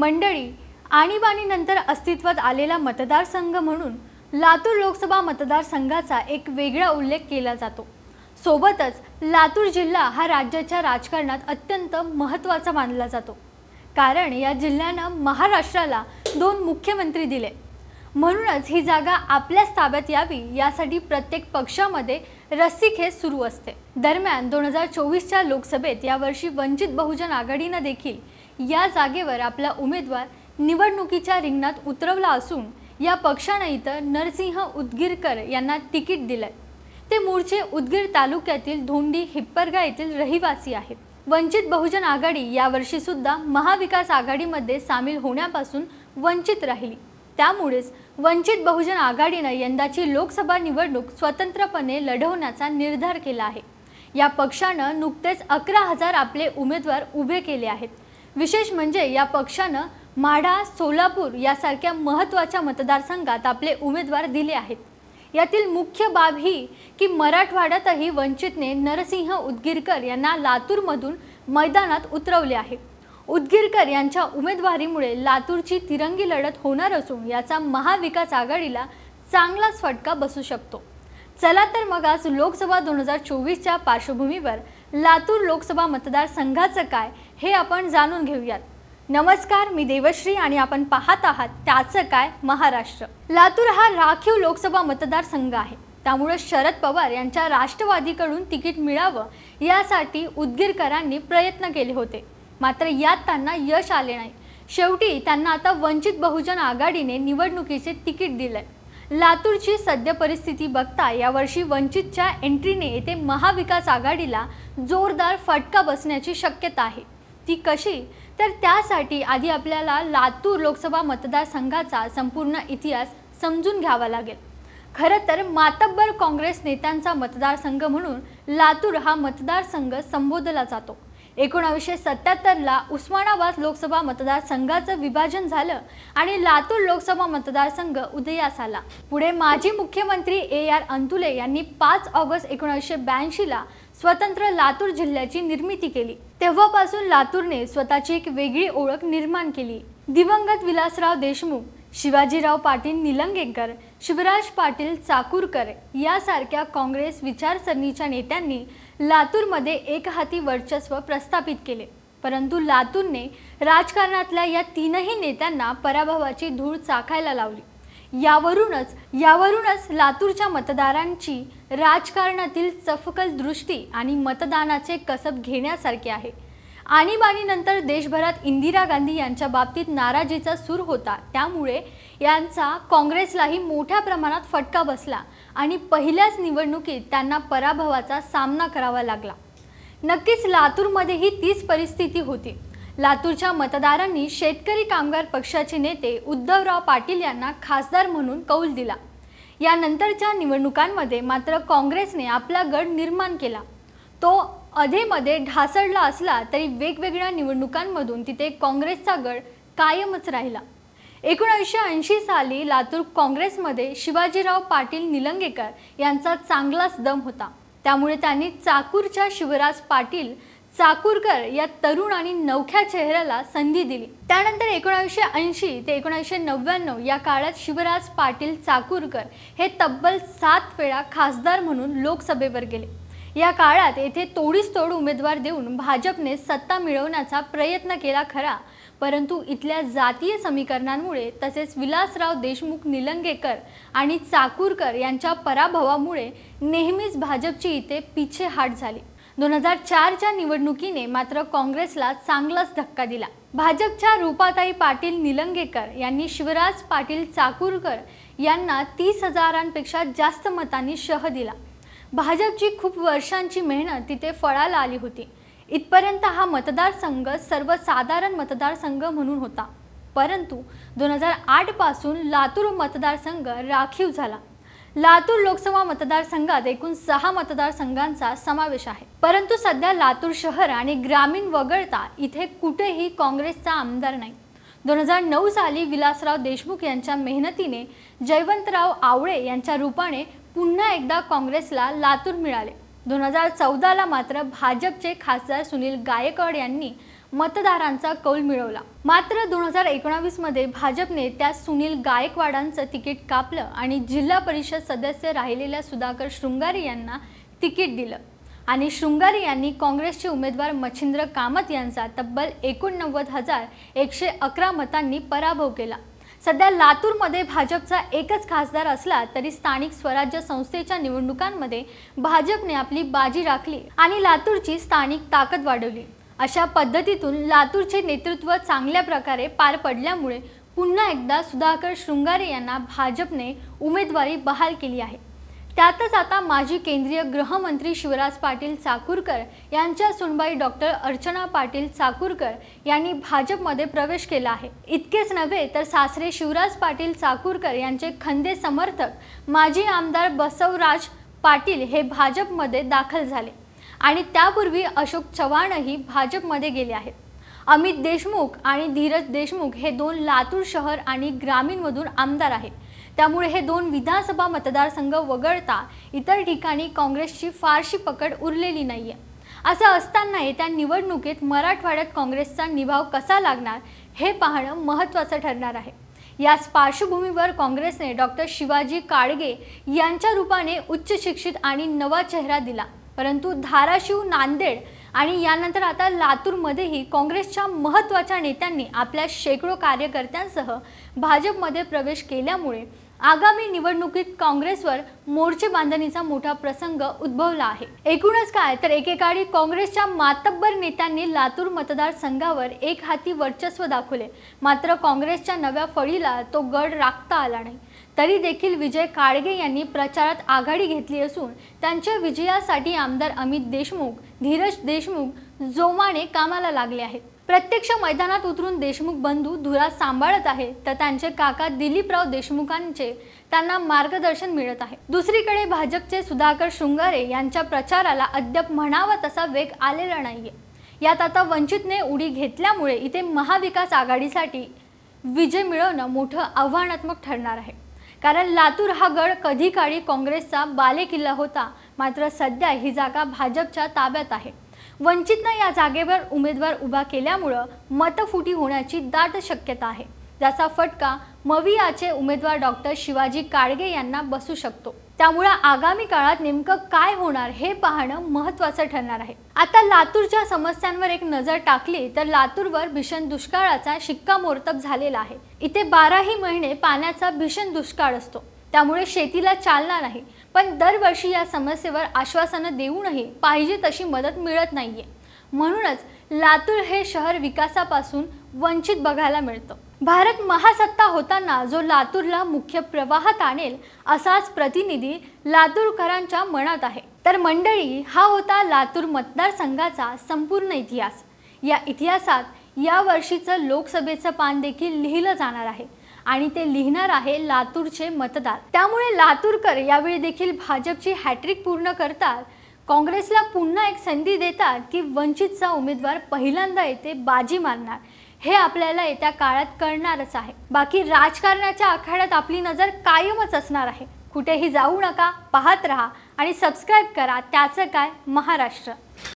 मंडळी आणीबाणीनंतर अस्तित्वात आलेला मतदारसंघ म्हणून लातूर लोकसभा मतदारसंघाचा एक वेगळा उल्लेख केला जातो. सोबतच लातूर जिल्हा हा राज्याच्या राजकारणात अत्यंत महत्त्वाचा मानला जातो. कारण या जिल्ह्यानं महाराष्ट्राला दोन मुख्यमंत्री दिले. म्हणूनच ही जागा आपल्याच ताब्यात यावी यासाठी प्रत्येक पक्षामध्ये रस्सीखेच सुरू असते. दरम्यान दोन हजार चोवीसच्या लोकसभेत यावर्षी वंचित बहुजन आघाडीनं देखील या जागेवर आपला उमेदवार निवडणुकीच्या रिंगणात उतरवला असून या पक्षानं इथं नरसिंह उदगीरकर यांना तिकीट दिलंय. ते मूळचे उदगीर तालुक्यातील धोंडी हिप्परगा येथील रहिवासी आहेत. वंचित बहुजन आघाडी यावर्षी सुद्धा महाविकास आघाडीमध्ये सामील होण्यापासून वंचित राहिली. त्यामुळेच वंचित बहुजन आघाडीनं यंदाची लोकसभा निवडणूक स्वतंत्रपणे लढवण्याचा निर्धार केला आहे. या पक्षानं नुकतेच अकरा हजार आपले उमेदवार उभे केले आहेत. विशेष म्हणजे या पक्षानं माढा सोलापूर यासारख्या महत्त्वाच्या मतदारसंघात आपले उमेदवार दिले आहेत. यातील मुख्य बाब ही की मराठवाड्यातही वंचितने नरसिंह उदगीरकर यांना लातूरमधून मैदानात उतरवले आहे. उदगीरकर यांच्या उमेदवारीमुळे लातूरची तिरंगी लढत होणार असून याचा महाविकास आघाडीला चांगलाच फटका बसू शकतो. चला तर मग आज लोकसभा दोन हजार चोवीसच्या पार्श्वभूमीवर लातूर लोकसभा मतदारसंघाचं काय हे आपण जाणून घेऊयात. नमस्कार मी देवश्री आणि आपण पाहत आहात त्याचं काय महाराष्ट्र. लातूर हा राखीव लोकसभा मतदारसंघ आहे. त्यामुळे शरद पवार यांच्या राष्ट्रवादीकडून तिकीट मिळावं यासाठी उदगीरकरांनी प्रयत्न केले होते. मात्र यात त्यांना यश आले नाही. शेवटी त्यांना आता वंचित बहुजन आघाडीने निवडणुकीचे तिकीट दिलंय. लातूरची सद्य परिस्थिती बघता यावर्षी वंचितच्या एंट्रीने येथे महाविकास आघाडीला जोरदार फटका बसण्याची शक्यता आहे. ती कशी? तर त्यासाठी आधी आपल्याला लातूर लोकसभा मतदारसंघाचा संपूर्ण इतिहास समजून घ्यावा लागेल. खरं तर मातब्बर काँग्रेस नेत्यांचा मतदारसंघ म्हणून लातूर हा मतदारसंघ संबोधला जातो. एकोणावीसशे सत्याहत्तरला उस्मानाबाद लोकसभा मतदारसंघाचं विभाजन झालं आणि लातूर लोकसभा मतदारसंघ उदयास आला. पुढे माजी मुख्यमंत्री ए आर अंतुले यांनी पाच ऑगस्ट एकोणीसशे ब्याऐंशीला स्वतंत्र लातूर जिल्ह्याची निर्मिती केली. तेव्हापासून लातूरने स्वतःची एक वेगळी ओळख निर्माण केली. दिवंगत विलासराव देशमुख शिवाजीराव पाटील निलंगेकर शिवराज पाटील चाकूरकर यासारख्या काँग्रेस विचारसरणीच्या नेत्यांनी लातूरमध्ये एकहाती वर्चस्व प्रस्थापित केले. परंतु लातूरने राजकारणातल्या या तीनही नेत्यांना पराभवाची धूळ चाखायला लावली. यावरूनच यावरूनच लातूरच्या मतदारांची राजकारणातील चफकल दृष्टी आणि मतदानाचे कसब घेण्यासारखे आहे. आणीबाणीनंतर देशभरात इंदिरा गांधी यांच्या बाबतीत नाराजीचा सूर होता. त्यामुळे यांचा काँग्रेसलाही मोठ्या प्रमाणात फटका बसला आणि पहिल्याच निवडणुकीत त्यांना पराभवाचा सामना करावा लागला. नक्कीच लातूरमध्येही तीच परिस्थिती होती. लातूरच्या मतदारांनी शेतकरी कामगार पक्षाचे नेते उद्धवराव पाटील यांना खासदार म्हणून कौल दिला. यानंतरच्या निवडणुकांमध्ये मात्र काँग्रेसने आपला गड निर्माण केला. तो अधेमध्ये ढासळला असला तरी वेगवेगळ्या निवडणुकांमधून तिथे काँग्रेसचा गड कायमच राहिला. एकोणीसशे ऐंशी साली लातूर काँग्रेसमध्ये शिवाजीराव पाटील निलंगेकर यांचा चांगलाच दम होता. त्यामुळे त्यांनी चाकूरच्या शिवराज पाटील चाकूरकर या तरुण आणि नवख्या चेहऱ्याला संधी दिली. त्यानंतर एकोणीसशे ऐंशी ते एकोणीसशे नव्याण्णव या काळात शिवराज पाटील चाकूरकर हे तब्बल सात वेळा खासदार म्हणून लोकसभेवर गेले. या काळात येथे तोडीस तोड उमेदवार देऊन भाजपने सत्ता मिळवण्याचा प्रयत्न केला खरा. परंतु इथल्या जातीय समीकरणांमुळे तसेच विलासराव देशमुख निलंगेकर आणि चाकूरकर यांच्या पराभवामुळे नेहमीच भाजपची इथे पिछेहाट झाली. दोन हजार चारच्या निवडणुकीने मात्र काँग्रेसला चांगलाच धक्का दिला. भाजपच्या रूपाताई पाटील निलंगेकर यांनी शिवराज पाटील चाकूरकर यांना तीस हजारांपेक्षा जास्त मतांनी शह दिला. भाजपची खूप वर्षांची मेहनत तिथे फळाला आली होती. इथपर्यंत हा मतदारसंघ सर्वसाधारण मतदारसंघ म्हणून होता. परंतु दोन हजार आठपासून लातूर मतदारसंघ राखीव झाला. लातूर लोकसभा मतदारसंघात एकूण सहा मतदारसंघांचा समावेश आहे. परंतु सध्या लातूर शहर आणि ग्रामीण वगळता इथे कुठेही काँग्रेसचा आमदार नाही. दोन हजार नऊ साली विलासराव देशमुख यांच्या मेहनतीने जयवंतराव आवळे यांच्या रूपाने पुन्हा एकदा काँग्रेसला लातूर मिळाले. दोन हजार चौदाला मात्र भाजपचे खासदार सुनील गायकवाड यांनी मतदारांचा कौल मिळवला. मात्र दोन हजार एकोणावीसमध्ये भाजपने त्या सुनील गायकवाडांचं तिकीट कापलं आणि जिल्हा परिषद सदस्य राहिलेल्या सुधाकर शृंगारे यांना तिकीट दिलं. आणि शृंगारे यांनी काँग्रेसचे उमेदवार मच्छिंद्र कामत यांचा तब्बल एकोणनव्वद हजार एकशे अकरा मतांनी पराभव केला. सध्या लातूरमध्ये भाजपचा एकच खासदार असला तरी स्थानिक स्वराज्य संस्थेच्या निवडणुकांमध्ये भाजपने आपली बाजी राखली आणि लातूरची स्थानिक ताकद वाढवली. अशा पद्धतीतून लातूरचे नेतृत्व चांगल्या प्रकारे पार पडल्यामुळे पुन्हा एकदा सुधाकर शृंगारे यांना भाजपने उमेदवारी बहाल केली आहे. त्यातच आता माजी केंद्रीय गृहमंत्री शिवराज पाटील चाकूरकर यांच्या सुनबाई डॉक्टर अर्चना पाटील चाकूरकर यांनी भाजपमध्ये प्रवेश केला आहे. इतकेच नव्हे तर सासरे शिवराज पाटील चाकूरकर यांचे खंदे समर्थक माजी आमदार बसवराज पाटील हे भाजपमध्ये दाखल झाले आणि त्यापूर्वी अशोक चव्हाणही भाजपमध्ये गेले आहेत. अमित देशमुख आणि धीरज देशमुख हे दोन लातूर शहर आणि ग्रामीणमधून आमदार आहेत. त्यामुळे हे दोन विधानसभा मतदारसंघ वगळता इतर ठिकाणी काँग्रेसची फारशी पकड उरलेली नाहीये. असं असताना येत्या निवडणुकीत मराठवाड्यात काँग्रेसचा निभाव कसा लागणार हे पाहणं महत्त्वाचं ठरणार आहे. याच पार्श्वभूमीवर काँग्रेसने डॉक्टर शिवाजी काळगे यांच्या रूपाने उच्च शिक्षित आणि नवा चेहरा दिला. परंतु धाराशिव नांदेड आणि यानंतर आता लातूरमध्येही काँग्रेसच्या महत्त्वाच्या नेत्यांनी आपल्या शेकडो कार्यकर्त्यांसह भाजपमध्ये प्रवेश केल्यामुळे आगामी निवडणुकीत काँग्रेसवर मोर्चे बांधणीचा मोठा प्रसंग उद्भवला आहे. एकूणच काय तर एकेकाळी काँग्रेसच्या मातब्बर नेत्यांनी लातूर मतदारसंघावर एक हाती वर्चस्व दाखवले. मात्र काँग्रेसच्या नव्या फळीला तो गड राखता आला नाही. तरी देखील विजय काळगे यांनी प्रचारात आघाडी घेतली असून त्यांच्या विजयासाठी आमदार अमित देशमुख धीरज देशमुख जोमाने कामाला लागले आहेत. प्रत्यक्ष मैदानात उतरून देशमुख बंधू धुरा सांभाळत आहे तर त्यांचे काका दिलीपराव देशमुखांचे त्यांना मार्गदर्शन मिळत आहे. दुसरीकडे भाजपचे सुधाकर शृंगारे यांच्या प्रचाराला अद्याप म्हणावा तसा वेग आलेला नाहीये. यात आता वंचितने उडी घेतल्यामुळे इथे महाविकास आघाडीसाठी विजय मिळवणं मोठं आव्हानात्मक ठरणार आहे. कारण लातूर हा गड कधी काळी काँग्रेसचा बालेकिल्ला होता मात्र सध्या ही जागा भाजपच्या ताब्यात आहे. वंचितनं या जागेवर उमेदवार उभा केल्यामुळं मतफुटी होण्याची दाट शक्यता आहे. ज्याचा फटका मवियाचे उमेदवार डॉक्टर शिवाजी काळगे यांना बसू शकतो. त्यामुळे आगामी काळात नेमकं काय होणार हे पाहणं महत्त्वाचं ठरणार आहे. आता लातूरच्या समस्यांवर एक नजर टाकली तर लातूरवर भीषण दुष्काळाचा शिक्कामोर्तब झालेला आहे. इथे बाराही महिने पाण्याचा भीषण दुष्काळ असतो. त्यामुळे शेतीला चालना नाही. पण दरवर्षी या समस्येवर आश्वासनं देऊनही पाहिजे तशी मदत मिळत नाहीये. म्हणूनच लातूर हे शहर विकासापासून वंचित बघायला मिळतं. भारत महासत्ता होताना जो लातूरला मुख्य प्रवाहात आणेल असाच प्रतिनिधी लातूरकरांच्या मनात आहे. तर मंडळी हा होता लातूर मतदारसंघाचा संपूर्ण इतिहास. या इतिहासात या वर्षीचं लोकसभेचं पान देखील लिहिलं जाणार आहे. आणि ते लिहिणार आहे लातूरचे मतदार. त्यामुळे लातूरकर यावेळी देखील भाजपची हॅट्रिक पूर्ण करतात. काँग्रेसला पुन्हा एक संधी देतात की वंचितचा उमेदवार पहिल्यांदा येथे बाजी मारणार. हे आपल्याला येत्या काळात कळणारच आहे. बाकी राजकारणाच्या आखाड्यात आपली नजर कायमच असणार आहे. कुठेही जाऊ नका पाहत राहा आणि सबस्क्राईब करा. त्याचं काय? महाराष्ट्र.